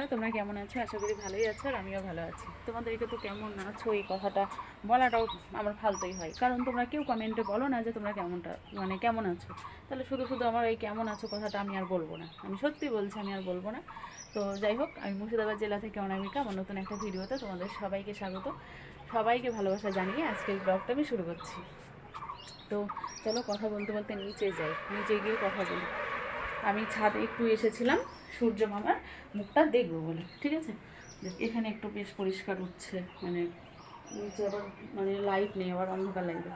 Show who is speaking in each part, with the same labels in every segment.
Speaker 1: বন্ধুরা, তোমরা কেমন আছো? আশা করি ভালোই আছো আর আমিও ভালো আছি। তোমাদেরকে তো কেমন আছো এই কথাটা বলাটাও আমার ফালতুই হয়। কারণ তোমরা কেউ কমেন্টে বলো না যে তোমরা কেমনটা মানে কেমন আছো। তাহলে শুধু শুধু আমার এই কেমন আছো কথাটা আমি আর বলব না। আমি সত্যি বলছি, আমি আর বলব না। তো যাই হোক, আমি মুর্শিদাবাদ জেলা থেকে অনামিকা, আমার নতুন একটা ভিডিওতে তোমাদের সবাইকে স্বাগত। সবাইকে ভালোবাসা জানিয়ে আজকের ব্লগটা আমি শুরু করছি। তো চলো কথা বলতে বলতে নিচে যাই। নিচে গিয়ে কথা বলি। আমি ছাদে একটু এসেছিলাম, সূর্য মামার মুখটা দেখব বলে, ঠিক আছে? এখানে একটু বেশ পরিষ্কার উঠছে মানে নিচে আবার মানে লাইট নেই, আবার অন্ধকার লাগবে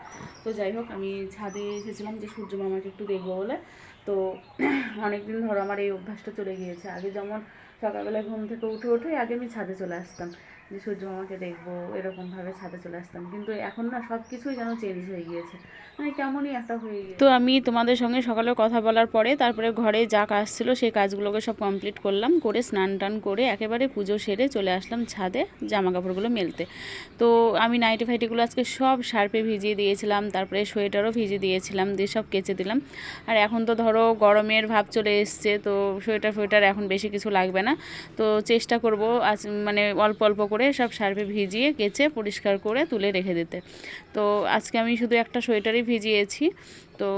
Speaker 1: তো যাই হোক, আমি ছাদে এসেছিলাম যে সূর্য মামাকে একটু দেখব বলে। তো অনেক দিন ধরো আমার এই অভ্যাসটা চলে গিয়েছে। আগে যেমন সকালবেলায় ঘুম থেকে উঠে উঠে আগে আমি ছাদে চলে আসতাম। যে সূর্য মামাকে দেখব এরকমভাবে ছাদে চলে আসতাম। কিন্তু এখন না সব কিছুই যেন চেঞ্জ হয়ে গিয়েছে। মানে কেমনই একটা হয়ে গিয়েছে। তো আমি তোমাদের সঙ্গে সকালে কথা বলার পরে তারপরে ঘরে যা কাজ ছিল সেই কাজগুলোকে সব কমপ্লিট করলাম, করে স্নান টান করে একেবারে পুজো সেরে চলে আসলাম ছাদে জামা কাপড়গুলো মেলতে। তো আমি নাইটি ফাইটিগুলো আজকে সব শার্পে ভিজিয়ে দিয়েছিলাম, তারপরে সোয়েটারও ভিজিয়ে দিয়েছিলাম, দিয়ে সব কেচে দিলাম। আর এখন তো ধরো গরমের ভাব চলে এসছে, তো সোয়েটার ফোয়েটার এখন বেশি কিছু লাগবে না। তো চেষ্টা করব আজ মানে অল্প অল্প করে সব সার্ফে ভিজিয়ে কেচে পরিষ্কার করে তুলে রেখে দিতে। তো আজকে আমি শুধু একটা সোয়েটারই ভিজিয়েছি। তো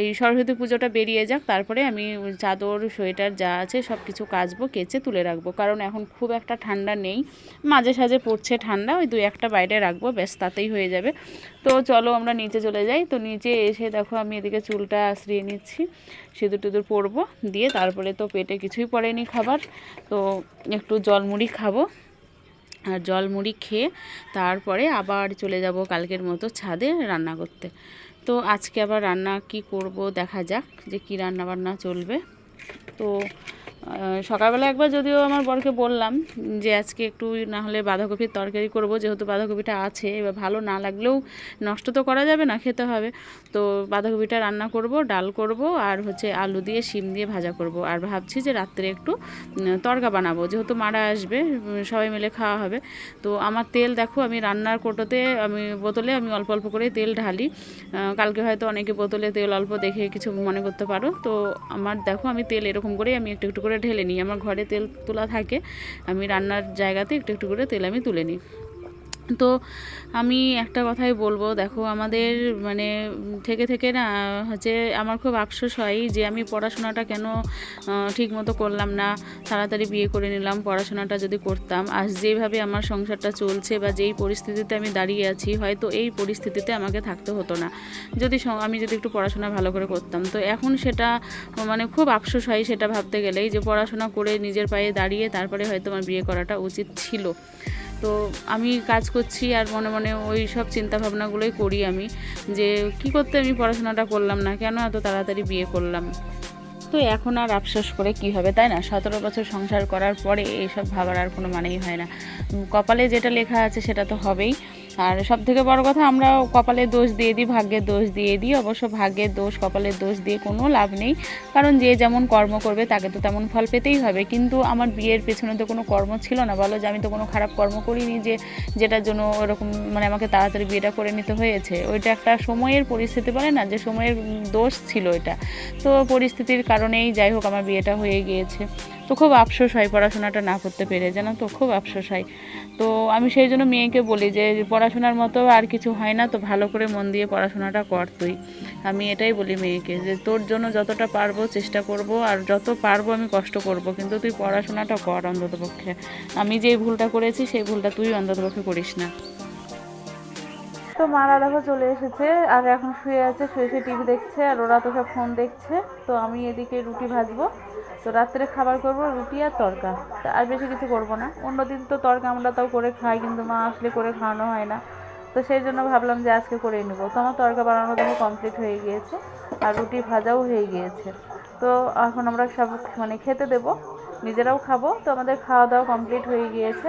Speaker 1: এই সরস্বতী পুজোটা বেরিয়ে যাক, তারপরে আমি চাদর, সোয়েটার যা আছে সব কিছু কাচবো, কেচে তুলে রাখব। কারণ এখন খুব একটা ঠান্ডা নেই, মাঝে সাঝে পড়ছে ঠান্ডা, ওই দুই একটা বাইরে রাখব, ব্যাস তাতেই হয়ে যাবে। তো চলো আমরা নিচে চলে যাই। তো নিচে এসে দেখো আমি এদিকে চুলটা আশ্রিয়ে নিচ্ছি, সিঁদুর টুদুর পরবো, দিয়ে তারপরে তো পেটে কিছুই পড়েনি খাবার। তো একটু জলমুড়ি খাব। আর জল মুড়ি খেয়ে তারপরে আবার চলে যাব কালকের মতো ছাদে রান্না করতে। তো আজকে আবার রান্না কি করব দেখা যাক যে কি রান্না বান্না চলবে। তো সকালবেলা একবার যদিও আমার বরকে বললাম যে আজকে একটু না হলে বাঁধাকপির তরকারি করব, যেহেতু বাঁধাকপিটা আছে, এবার ভালো না লাগলেও নষ্ট তো করা যাবে না, খেতে হবে। তো বাঁধাকপিটা রান্না করব, ডাল করব আর হচ্ছে আলু দিয়ে শিম দিয়ে ভাজা করব। আর ভাবছি যে রাত্রে একটু তড়কা বানাবো, যেহেতু মারা আসবে সবাই মিলে খাওয়া হবে। তো আমার তেল দেখো, আমি রান্নার কোটোতে, আমি বোতলে আমি অল্প অল্প করে তেল ঢালি। কালকে হয়তো অনেকে বোতলে তেল অল্প দেখে কিছু মনে করতে পারো। তো আমার দেখো, আমি তেল এরকম করে আমি একটু একটু করে ঢেলে নিই। আমার ঘরে তেল তোলা থাকে। আমি রান্নার জায়গাতে একটু একটু করে তেল আমি তুলে নিই। তো আমি একটা কথাই বলব, দেখো আমাদের মানে থেকে থেকে না হচ্ছে আমার খুব আফসোস হয় যে আমি পড়াশোনাটা কেন ঠিক মতো করলাম না, তাড়াতাড়ি বিয়ে করে নিলাম, পড়াশোনাটা যদি করতাম। আজ যেভাবে আমার সংসারটা চলছে বা যেই পরিস্থিতিতে আমি দাঁড়িয়ে আছি, হয়তো এই পরিস্থিতিতে আমাকে থাকতে হতো না। যদি আমি যদি একটু পড়াশোনা ভালো করে করতাম। তো এখন সেটা মানে খুব আফসোস হয় সেটা ভাবতে গেলেই যে পড়াশোনা করে নিজের পায়ে দাঁড়িয়ে তারপরে হয়তো আমার বিয়ে করাটা উচিত ছিল। তো আমি কাজ করছি আর মনে মনে ওই সব চিন্তা ভাবনাগুলোই করি আমি যে কি করতে আমি পড়াশোনাটা করলাম না, কেন এত তাড়াতাড়ি বিয়ে করলাম? তো এখন আর আফসোস করে কি হবে, তাই না? সতেরো বছর সংসার করার পরে এইসব ভাবার আর কোনো মানেই হয় না। কপালে যেটা লেখা আছে সেটা তো হবেই। আর সব থেকে বড় কথা, আমরা কপালে দোষ দিয়ে দিই ভাগ্যের দোষ দিয়ে দিই। অবশ্য ভাগ্যের দোষ কপালের দোষ দিয়ে কোনো লাভ নেই। কারণ যে যেমন কর্ম করবে, তাকে তো তেমন ফল পেতেই হবে। কিন্তু আমার বিয়ের পেছনে তো কোনো কর্ম ছিল না। বলো যে, আমি তো কোনো খারাপ কর্ম করিনি যে, যেটার জন্য ওরকম মানে আমাকে তাড়াতাড়ি বিয়েটা করে নিতে হয়েছে। ওইটা একটা সময়ের পরিস্থিতি বলে না, যে সময়ের দোষ ছিল এটা। তো পরিস্থিতির কারণেই যাই হোক, আমার বিয়েটা হয়ে গিয়েছে। তো খুব আফসোস হয় পড়াশোনাটা না করতে পেরে, জানো তো? খুব আফসোস হয়। তো আমি সেই জন্য মেয়েকে বলি যে, পড়াশোনার মতো আর কিছু হয় না, তো ভালো করে মন দিয়ে পড়াশোনাটা কর তুই। আমি এটাই বলি মেয়েকে যে, তোর জন্য যতটা পারব চেষ্টা করব, আর যত পারব আমি কষ্ট করব, কিন্তু তুই পড়াশোনাটা কর অন্ততপক্ষে। আমি যেই ভুলটা করেছি, সেই ভুলটা তুই অন্ততপক্ষে করিস না। তো মারা দেখো চলে এসেছে, আর এখন শুয়ে আছে, শুয়ে শুয়ে টিভি দেখছে, আর ওরা তো সব ফোন দেখছে। তো আমি এদিকে রুটি ভাজবো। তো রাত্রে খাবার করব, রুটি আর তরকা। আর বেশি কিছু করব না। অন্যদিন তো তরকা আমরা তাও করে খাই, কিন্তু মা আসলে করে খাওয়ানো হয় না। তো সেই জন্য ভাবলাম যে আজকে করেই নেব। তো আমার তরকা বানানো দেখো কমপ্লিট হয়ে গিয়েছে, আর রুটি ভাজাও হয়ে গিয়েছে। তো এখন আমরা সব মানে খেতে দেবো, নিজেরাও খাব। তো আমাদের খাওয়া দাওয়া কমপ্লিট হয়ে গিয়েছে।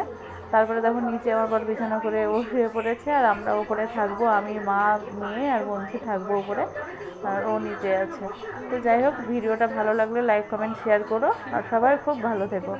Speaker 1: তারপরে দেখো নিচে আমার পর বিছানা করে ও শুয়ে পড়েছে, আর আমরা ওপরে থাকব। আমি, মা, মেয়ে আর বঞ্চি থাকব ওপরে আর ও নিচে আছে। তো যাই হোক, ভিডিওটা ভালো লাগলে লাইক কমেন্ট শেয়ার করো। আর সবাই খুব ভালো থেকো।